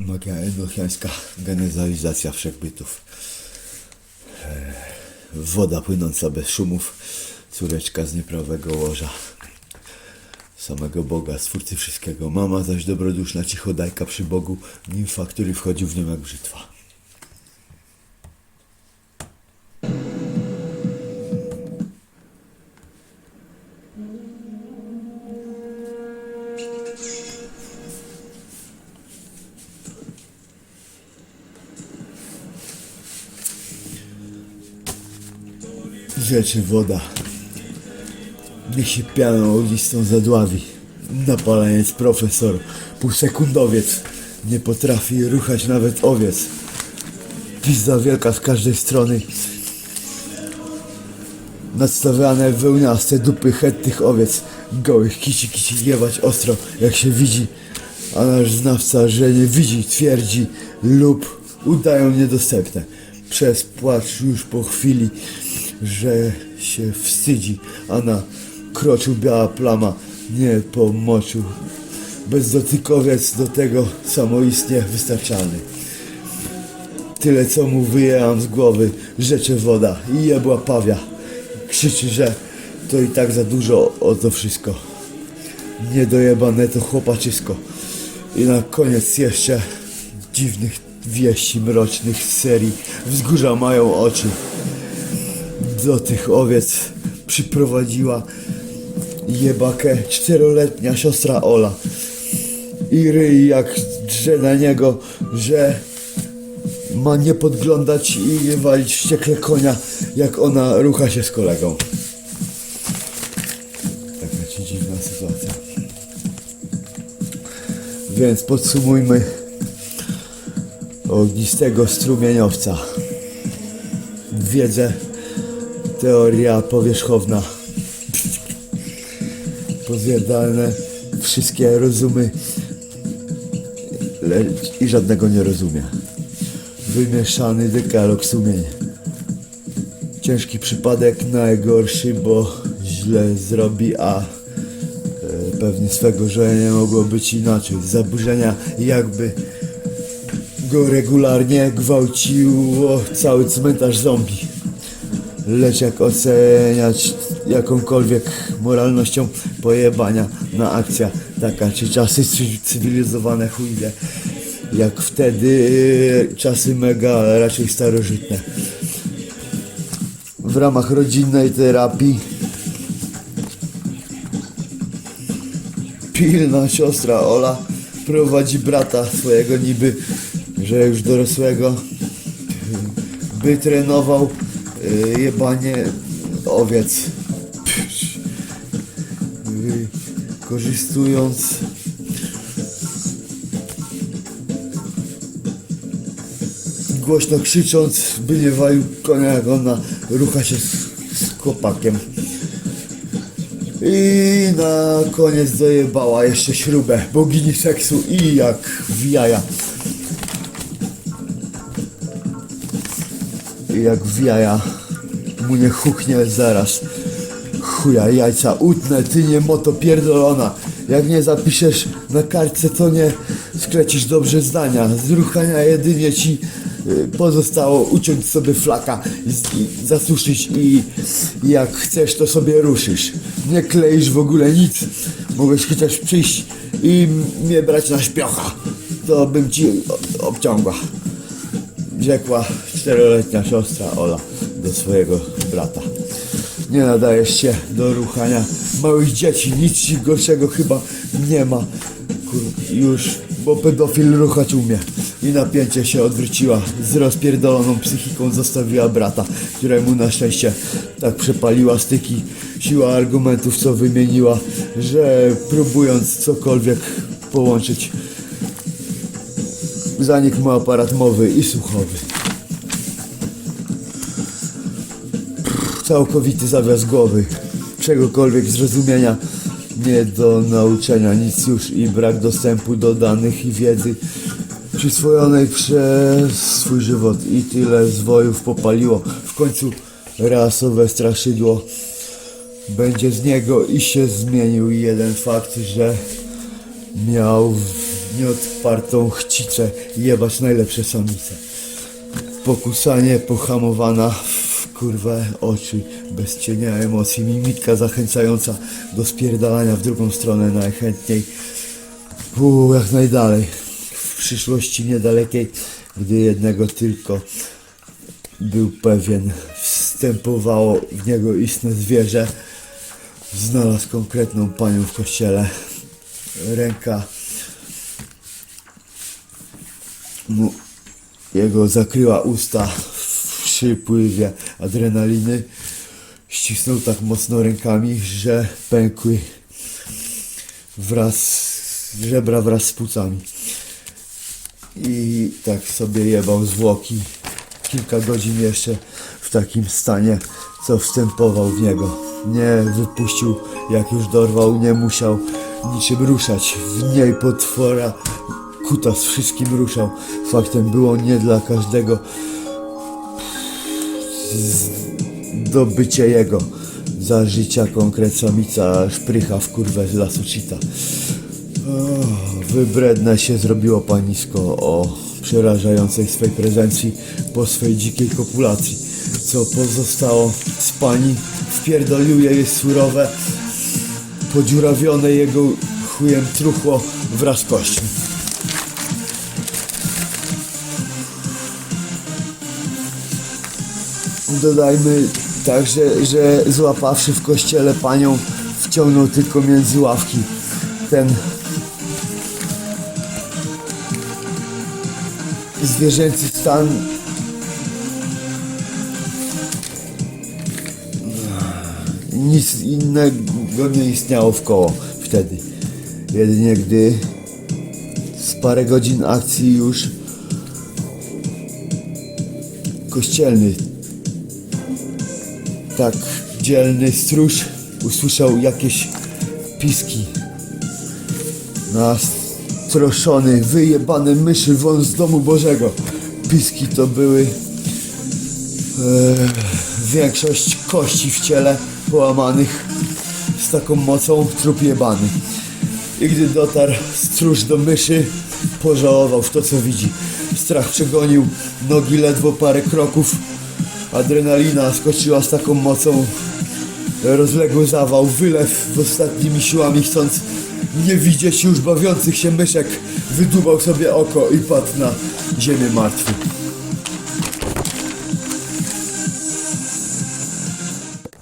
Magia endochiańska, genezalizacja wszechbytów. E, Woda płynąca bez szumów, córeczka z nieprawego łoża. Samego Boga, stwórcy wszystkiego. Mama zaś dobroduszna, cichodajka przy Bogu, nimfa, który wchodził w nią jak brzytwa. Rzeczy woda. Niech się pianą ognistą zadławi. Napalając profesor, półsekundowiec. Nie potrafi ruchać nawet owiec. Pizda wielka z każdej strony. Nadstawiane wełniaste dupy het tych owiec. Gołych kici kici jebać ostro, jak się widzi. A nasz znawca, że nie widzi, twierdzi lub udają niedostępne. Przez płacz już po chwili, że się wstydzi, a na kroczu biała plama nie pomoczył. Bezdotykowiec do tego samoistnie wystarczalny. Tyle co mu wyjęłam z głowy, rzecze woda i jebła pawia. Krzyczy, że to i tak za dużo o to wszystko. Niedojebane to chłopaczysko. I na koniec jeszcze dziwnych wieści mrocznych z serii wzgórza mają oczy. Do tych owiec przyprowadziła jebakę czteroletnia siostra Ola. I ryj jak drze na niego, że ma nie podglądać i nie walić wściekle konia, jak ona rucha się z kolegą. Taka ci dziwna sytuacja. Więc podsumujmy ognistego strumieniowca. Wiedzę, teoria powierzchowna. Pozjadane wszystkie rozumy i żadnego nie rozumie. Wymieszany dekalog sumień. Ciężki przypadek, najgorszy, bo źle zrobi, a e, pewnie swego, że nie mogło być inaczej. Zaburzenia jakby go regularnie gwałciło cały cmentarz zombie. Lecz jak oceniać jakąkolwiek moralnością pojebania na akcja taka, czy czasy cy- cywilizowane chujle, jak wtedy czasy mega, raczej starożytne. W ramach rodzinnej terapii pilna siostra Ola prowadzi brata swojego niby, że już dorosłego, by trenował jebanie owiec. Korzystując głośno krzycząc, by walił konia, jak ona rucha się z, z. I na koniec dojebała jeszcze śrubę bogini seksu i jak w jaja. Jak w jaja mu nie huchnie zaraz. Chuja jajca utnę, ty nie moto pierdolona. Jak nie zapiszesz na kartce, to nie sklecisz dobrze zdania. Z ruchania jedynie ci y, pozostało uciąć sobie flaka zasuszyć i jak chcesz, to sobie ruszysz. Nie kleisz w ogóle nic. Mogłeś chociaż przyjść i mnie brać na śpiocha. To bym ci obciągła. Rzekła czteroletnia siostra Ola do swojego brata. Nie nadajesz się do ruchania małych dzieci, nic ci gorszego chyba nie ma. Kur... Już, bo pedofil ruchać umie. I napięcie się odwróciła. Z rozpierdoloną psychiką zostawiła brata, któremu na szczęście tak przepaliła styki. Siła argumentów, co wymieniła, że próbując cokolwiek połączyć, zanikł mu aparat mowy i słuchowy. Całkowity zawias głowy, czegokolwiek zrozumienia, nie do nauczenia, nic już i brak dostępu do danych i wiedzy przyswojonej przez swój żywot i tyle zwojów popaliło. W końcu rasowe straszydło będzie z niego i się zmienił jeden fakt, że miał nieodpartą chcicę jebać najlepsze samice. Pokusanie, pohamowana w kurwę oczy, bez cienia emocji, mimika zachęcająca do spierdalania w drugą stronę najchętniej. Uu, jak najdalej. W przyszłości niedalekiej, gdy jednego tylko był pewien, wstępowało w niego istne zwierzę, znalazł konkretną panią w kościele. Ręka mu jego zakryła usta w przypływie adrenaliny. Ścisnął tak mocno rękami, że pękły wraz żebra wraz z płucami. I tak sobie jebał zwłoki kilka godzin jeszcze w takim stanie, co wstępował w niego. Nie wypuścił, jak już dorwał, nie musiał niczym ruszać. W niej potwora kutas wszystkim ruszał. Faktem było nie dla każdego zdobycie jego. Za życia konkret samica szprycha w kurwę z lasu cheetah. O, Wybredne się zrobiło panisko o przerażającej swej prezencji po swej dzikiej kopulacji. Co pozostało z pani, wpierdolił jej surowe, podziurawione jego chujem truchło wraz z kośćmi. Dodajmy także, że złapawszy w kościele panią, wciągnął tylko między ławki ten zwierzęcy stan nic innego nie istniało w koło wtedy. Jedynie gdy z parę godzin akcji już kościelny tak dzielny stróż usłyszał jakieś piski. Nastroszony, wyjebany myszy won z domu Bożego. Piski to były e, większość kości w ciele połamanych z taką mocą trup jebany. I gdy dotarł stróż do myszy, pożałował w to co widzi. Strach przegonił, nogi ledwo parę kroków. Adrenalina skoczyła z taką mocą. Rozległy zawał, wylew w ostatnimi siłami, chcąc nie widzieć już bawiących się myszek, wydubał sobie oko i padł na ziemię martwy.